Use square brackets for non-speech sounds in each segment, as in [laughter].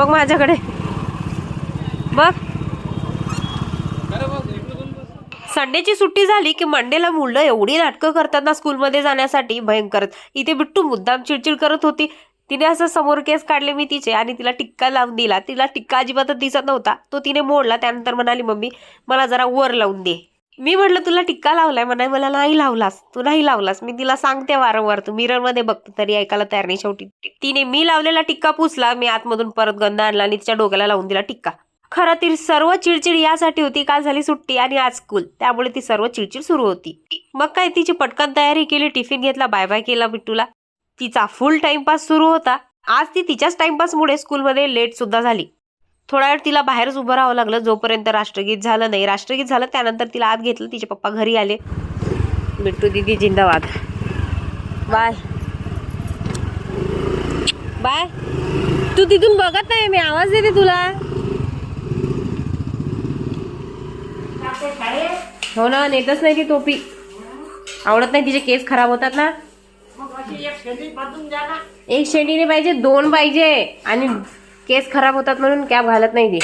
बघ माझ्याकडे. बघ. संडेची सुट्टी झाली की मंडेला मुलं एवढी नाटकं करतात ना स्कूलमध्ये जाण्यासाठी भयंकर. इथे बिट्टू मुद्दाम चिडचिड करत होती. तिने असं समोर केस काढले मी तिचे आणि तिला टिक्का लावून दिला. तिला टिक्का अजिबातच दिसत नव्हता. तो तिने मोडला त्यानंतर म्हणाली मम्मी मला जरा वर लावून दे. मी म्हटलं तुला टिक्का लावलाय. म्हणाय मला नाही लावलास. तू नाही लावलास. मी तिला सांगते वारंवार. तू मिररमध्ये बघते तरी ऐकायला तयार नाही. शेवटी तिने मी लावलेला टिक्का पुसला. मी आतमधून परत गंध आणला आणि तिच्या डोक्याला लावून दिला टिक्का खरं ती सर्व चिडचिड यासाठी होती. काल झाली सुट्टी आणि आज स्कूल. त्यामुळे ती सर्व चिडचिड सुरू होती. मग काय तिची पटकन तयारी केली. टिफिन घेतला. बाय बाय केला बिट्टूला. तिचा फुल टाइमपास सुरू होता. आज ती तिच्याच टाइमपासमुळे स्कूलमध्ये लेट सुद्धा झाली. थोडा वेळ तिला बाहेरच उभं राहावं लागलं. जोपर्यंत राष्ट्रगीत झालं नाही. राष्ट्रगीत झालं त्यानंतर तिला आत घेतलं. तिचे पप्पा घरी आले. बिट्टू दिदी जिंदाबाद. बाय. बाय. तू तिथून बघत नाही मी आवाज देते तुला. हो ना नेतच नाही ती टोपी. आवडत नाही तिचे केस खराब होतात ना. एक शेंडीने पाहिजे दोन पाहिजे आणि केस खराब होतात म्हणून कॅप घालत नाही ती.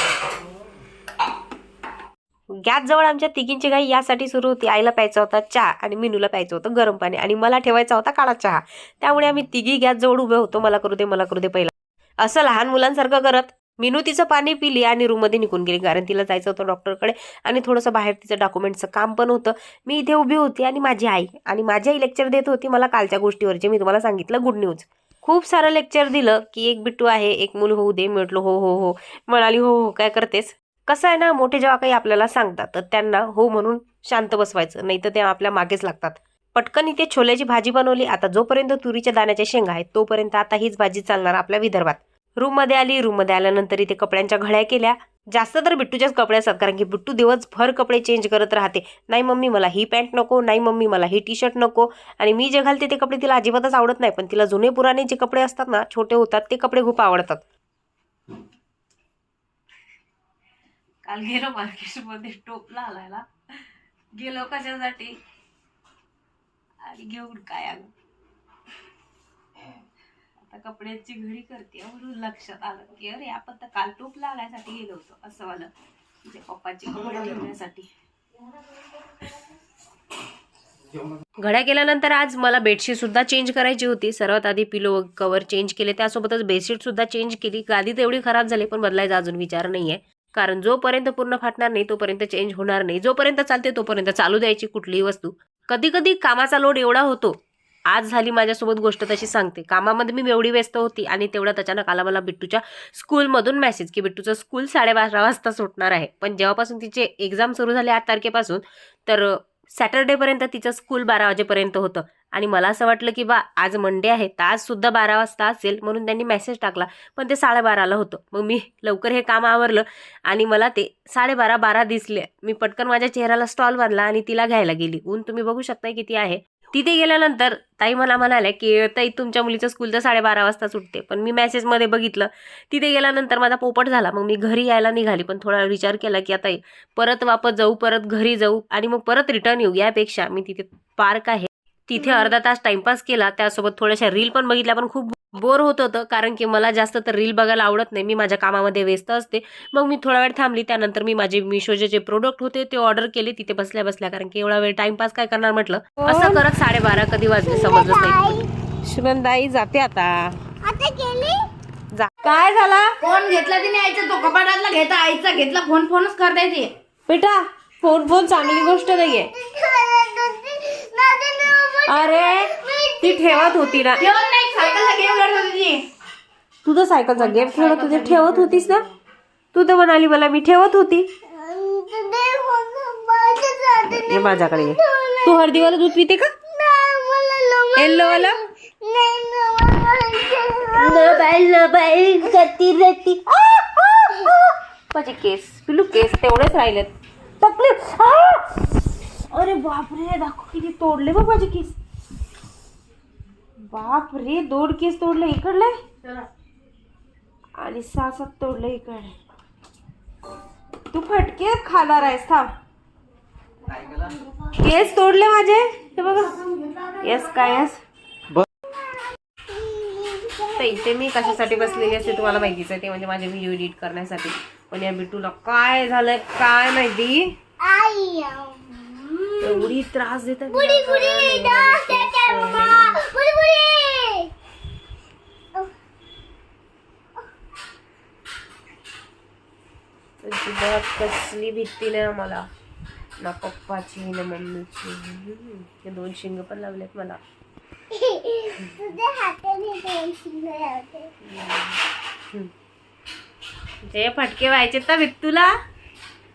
गॅस जवळ आमच्या तिघींची गाई यासाठी सुरू होती. आईला प्यायचा होता चहा आणि मिनूला प्यायचं होतं गरम पाणी आणि मला ठेवायचा होता काळा चहा. त्यामुळे आम्ही तिघी गॅस जवळ उभे होतो. मला करू दे मला करू दे पहिला. असं लहान मुलांसारखं करत मिनू तिचं पाणी पिली आणि रूममध्ये निघून गेली. कारण तिला जायचं होतं डॉक्टरकडे आणि थोडंसं बाहेर तिचं डॉक्युमेंटचं काम पण होतं. मी इथे उभी होती आणि माझी आई आणि माझी आई लेक्चर देत होती मला कालच्या गोष्टीवरचे. मी तुम्हाला सांगितलं गुड न्यूज. खूप सारं लेक्चर दिलं की एक बिट्टू आहे एक मूल होऊ दे. म्हटलं हो हो हो. म्हणाली हो हो काय करतेस? कसं आहे ना मोठे जेव्हा काही आपल्याला सांगतात तर त्यांना हो म्हणून शांत बसवायचं. नाही तर ते आपल्या मागेच लागतात. पटकन इथे छोल्याची भाजी बनवली. आता जोपर्यंत तुरीच्या दाण्याच्या शेंगा आहेत तोपर्यंत आता हीच भाजी चालणार आपल्या विदर्भात. रूममध्ये आली रूममध्ये आल्यानंतर इथे कपड्यांच्या घड्या केल्या. जास्त तर बिट्टूच्याच कपडे असतात कारण की बिट्टू दिवसभर कपडे चेंज करत राहते. नाही मम्मी मला ही पॅन्ट नको नाही मम्मी मला ही टी शर्ट नको. आणि मी जे घालते ते कपडे तिला अजिबातच आवडत नाही पण तिला जुने पुराणे जे कपडे असतात ना छोटे होतात ते कपडे खूप आवडतात. काल गेलो मार्केटमध्ये टोपला आलायला गेलो कशासाठी? आणि घेऊन काय आलो आता कपड्यांची घडी करते म्हणून लक्षात आलं की अरे आपण तर काल टोपला आल्यासाठी गेलो होतो असं मला म्हणजे पप्पाची कपडे घेण्यासाठी घड्या केल्यानंतर आज मला बेडशीट सुद्धा चेंज करायची होती. सर्वात आधी पिलो कवर चेंज केले त्यासोबतच बेडशीट सुद्धा चेंज केली. गादी तेवढी खराब झाली पण बदलायचा अजून विचार नाही आहे कारण जोपर्यंत पूर्ण फाटणार नाही तोपर्यंत चेंज होणार नाही. जोपर्यंत चालते तोपर्यंत चालू द्यायची कुठलीही वस्तू. कधी कधी कामाचा लोड एवढा होतो आज झाली माझ्यासोबत गोष्ट तशी सांगते. कामामध्ये मी एवढी व्यस्त होती आणि तेवढ्यात अचानक आला मला बिट्टूच्या स्कूलमधून मेसेज की बिट्टूचं स्कूल साडेबारा वाजता सुटणार आहे. पण जेव्हापासून तिचे एक्झाम सुरू झाले आठ तारखेपासून तर सॅटर्डेपर्यंत तिचं स्कूल बारा वाजेपर्यंत होतं. आणि मला असं वाटलं की बा आज मंडे आहे तर आज सुद्धा बारा वाजता असेल म्हणून त्यांनी मेसेज टाकला. पण ते साडेबाराला होतं. मग मी लवकर हे काम आवरलं आणि मला ते साडेबारा बारा दिसले. मी पटकन माझ्या चेहऱ्याला स्टॉल बांधला आणि तिला घ्यायला गेली. ऊन तुम्ही बघू शकताय किती आहे. तिथे गेल्यानंतर ताई मला म्हणाल्या की ताई तुमच्या मुलीचं स्कूल तर साडेबारा वाजता सुटते. पण मी मेसेजमध्ये बघितलं तिथे गेल्यानंतर माझा पोपट झाला. मग मी घरी यायला निघाली पण थोडा विचार केला की आता परत वापस जाऊ परत घरी जाऊ आणि मग परत रिटर्न येऊ. यापेक्षा मी तिथे पार्क आहे. तिथे अर्धा तास टाइमपास केला. त्यासोबत थोड्याशा रील पण बघितल्या. पण खूप बोर होत होतं. कारण की मला जास्त तर रील बघायला आवडत नाही. मी माझ्या कामामध्ये व्यस्त असते. मग मी थोडा वेळ थांबली. त्यानंतर मी माझे मिशोचे जे प्रोडक्ट होते ते ऑर्डर केले. तिथे बसल्या बसल्या. कारण की एवढा वेळ टाइमपास काय करणार म्हटलं? असं करत साडेबारा कधी वाजले समजलंच नाही. शुभनदाई जाते आता. आता गेली? जा. काय झाला? फोन घेतला तिने आईचा तो कपाटातला घेता आईचा घेतला. फोन फोनच करताय ते. बेटा फोन फोन चांगली गोष्ट नाहीये. [laughs] अरे ती ठेवत होती ना. नाही सायकलचा गेम खेळत होती ती. तू तर सायकलचा गेम खेळत होती ठेवत होतीस ना? तू तर म्हणाली मला मी ठेवत होती. ये माझ्याकडे ये. तू हळदीवाला दूध पिते का? येल्लो वाला [laughs] माझे केस पिलू केस तेवढेच राहिलेत. तकलीफ. अरे बापरे दाखव किती तोडले बघ माझे केस. बापरे दोन केस तोडले इकडले. आणि सहा सात तोडले इकडे. तू फटके खाणार आहेस थांब. केस तोडले माझे? हे बघा. येस काय येस तर इथे मी कशासाठी बसलेली असते तुम्हाला माहितीच आहे ते म्हणजे माझे व्हिडिओ एडिट करण्यासाठी. पण या बिट्टूला काय झालंय काय माहिती? एवढी त्रास देत कसली भीती नाही आम्हाला. ना पप्पाची ना मम्मीची. हे दोन शिंग पण लागलेत मला. जे फटके व्हायचे तर बिट्टूला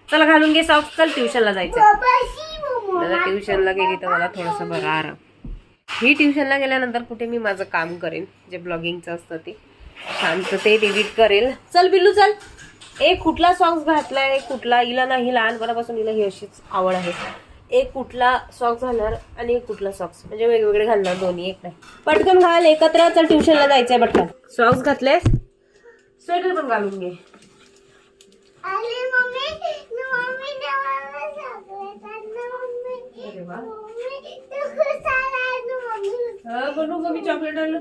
चला घालून घे सॉक्स. चल ट्युशनला जायचं. दादा ट्युशनला गेली तर मला थोडंसं बरं आराम. ही ट्युशनला गेल्यानंतर कुठे मी माझं काम करेन जे ब्लॉगिंगचं असतं ते. शांततेत एडिट करेल. चल बिल्लू चल. एक कुठला सॉंग्स घातलाय कुठला? हिला नाही लहानपणापासून हिला ही अशीच आवड आहे. एक कुठला सॉक्स घालणार आणि एक कुठला सॉक्स म्हणजे वेगवेगळे घालणार दोन्ही एक नाही. पटकन घाल एकत्र चल ट्युशनला जायचंय पटकन. सॉक्स घातलेस? स्वेटर पण घालून घे. अरे वा बनू मी चॉकलेट आणलं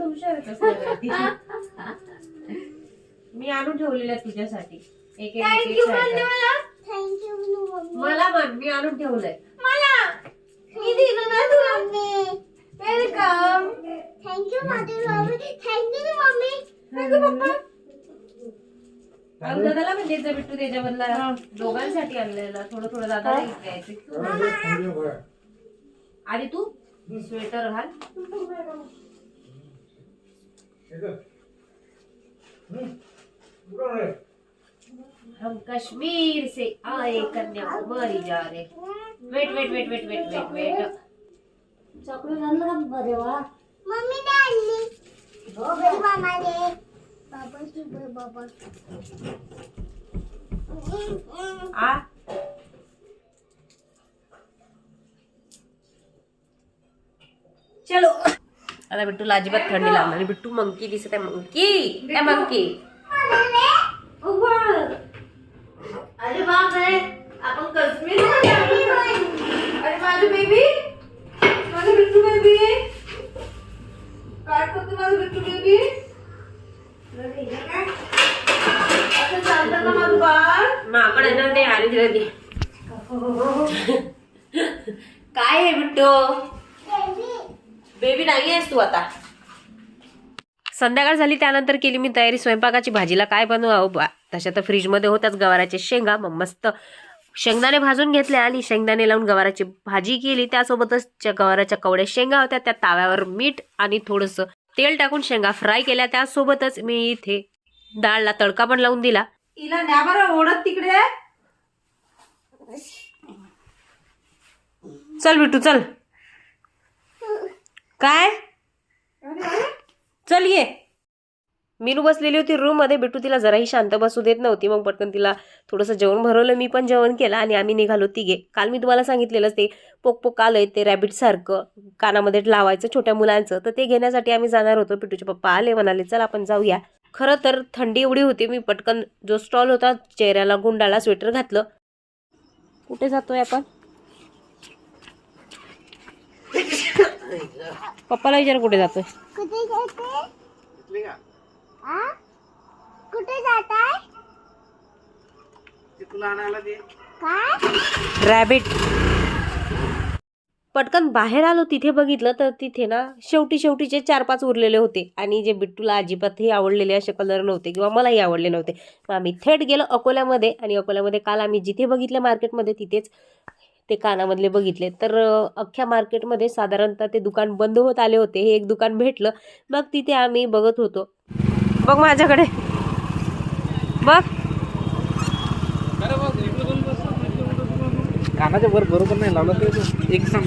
मी आणून ठेवलेल्या तुझ्यासाठी. एक एक एक एक slicer. मला. म्हण मी आणून ठेवलंय. दादाला म्हणजे द्यायचं बिट्टू त्याच्यामधला दोघांसाठी आणलेला. थोडं थोडं दादाला द्यायचं आधी तू स्वेटर घाल. हम कश्मीर से आए कन्याकुमारी जा रहे। Wait wait wait wait wait wait wait आ? चलो। आता बिट्टूला अजिबात थंडी लागणार बिट्टू मंकी दिसत आहे मंकी. काय मंकी. अरे बाप रे आपण काश्मीर अरे माझी बेबी माझं बिट्टू बेबी काय करते माझं बिट्टू बेबी असं चालतं का माझं बाळ? माकड आहे ना ते आले तिला दे. [laughs] काय आहे बिट्टू? बेबी नाही आहेस तू आता. संध्याकाळ झाली त्यानंतर केली मी तयारी स्वयंपाकाची भाजीला काय बनवावं? बा तशा तर फ्रीजमध्ये होत्याच गवाराचे शेंगा मग मस्त शेंगदाणे भाजून घेतले आणि शेंगदाणे लावून गवाराची भाजी केली. त्यासोबतच त्या गवाराच्या कवड्या शेंगा होत्या त्या ताव्यावर मीठ आणि थोडंसं तेल टाकून शेंगा फ्राय केल्या. त्यासोबतच मी इथे डाळला तडका पण लावून दिला. तिला न्या बरं ओढत तिकडे. चल बिटू चल. काय? चल ये. मीनू बसलेली होती रूममध्ये. बिटू तिला जराही शांत बसू देत नव्हती. मग पटकन तिला थोडंसं जेवण भरवलं. मी पण जेवण केलं आणि आम्ही निघालो तिघे. काल मी तुम्हाला सांगितलेलंच ते पोक पोक आलंय ते रॅबिट सारखं. कानामध्ये लावायचं छोट्या मुलांचं. तर ते घेण्यासाठी आम्ही जाणार होतो. बिटूचे पप्पा आले म्हणाले चल आपण जाऊया. खरं तर थंडी एवढी होती. मी पटकन जो स्टॉल होता चेहऱ्याला गुंडाला स्वेटर घातलं. कुठे जातोय आपण? पप्पाला विचार कुठे जातोय? कुठे जाते आ? कुठे जात आहे काय? रॅबिट पटकन बाहेर आलो तिथे बघितलं तर तिथे ना शेवटी शेवटीचे चार पाच उरलेले होते. आणि जे बिट्टूला अजिबातही आवडलेले असे कलर नव्हते किंवा मलाही आवडले नव्हते. मग आम्ही थेट गेलो अकोल्यामध्ये. आणि अकोल्यामध्ये काल आम्ही जिथे बघितले मार्केटमध्ये तिथेच ते कानामधले बघितले. तर अख्ख्या मार्केटमध्ये साधारणतः ते दुकान बंद होत आले होते. हे एक दुकान भेटलं. मग तिथे आम्ही बघत होतो. बघ माझ्याकडे. बघ. कानाच्या वर बरोबर नाही लावला तर एक सांग.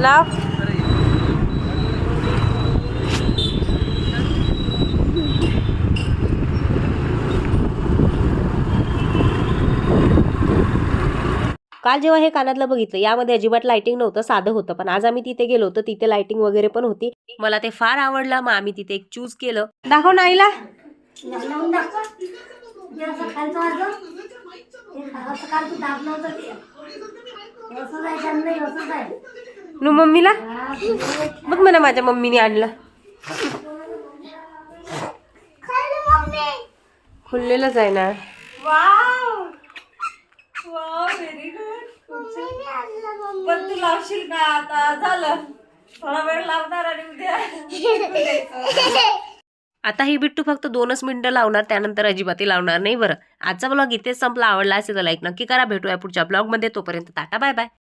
लाव. काल जेव्हा हे कानातलं बघितलं यामध्ये अजिबात लायटिंग नव्हतं साधं होतं. पण आज आम्ही तिथे गेलो होतो तिथे लायटिंग वगैरे पण होती. मला ते फार आवडलं मग आम्ही तिथे एक चूज केलं. दाखव नाईला नु मम्मीला. बघ म्हणा माझ्या मम्मीने आणलं. खुललेलंच आहे ना. मम्मीने आणलं पण तू लावशील का आता? झालं. थोडा वेळ लावणार आणि उद्या [laughs] आता ही बिट्टू फक्त दोनच मिनिटं लावणार त्यानंतर अजिबाती लावणार नाही बरं. आजचा ब्लॉग इथेच संपला. आवडला असेल तर लाईक नक्की करा. भेटूया पुढच्या ब्लॉगमध्ये तोपर्यंत टाटा बाय बाय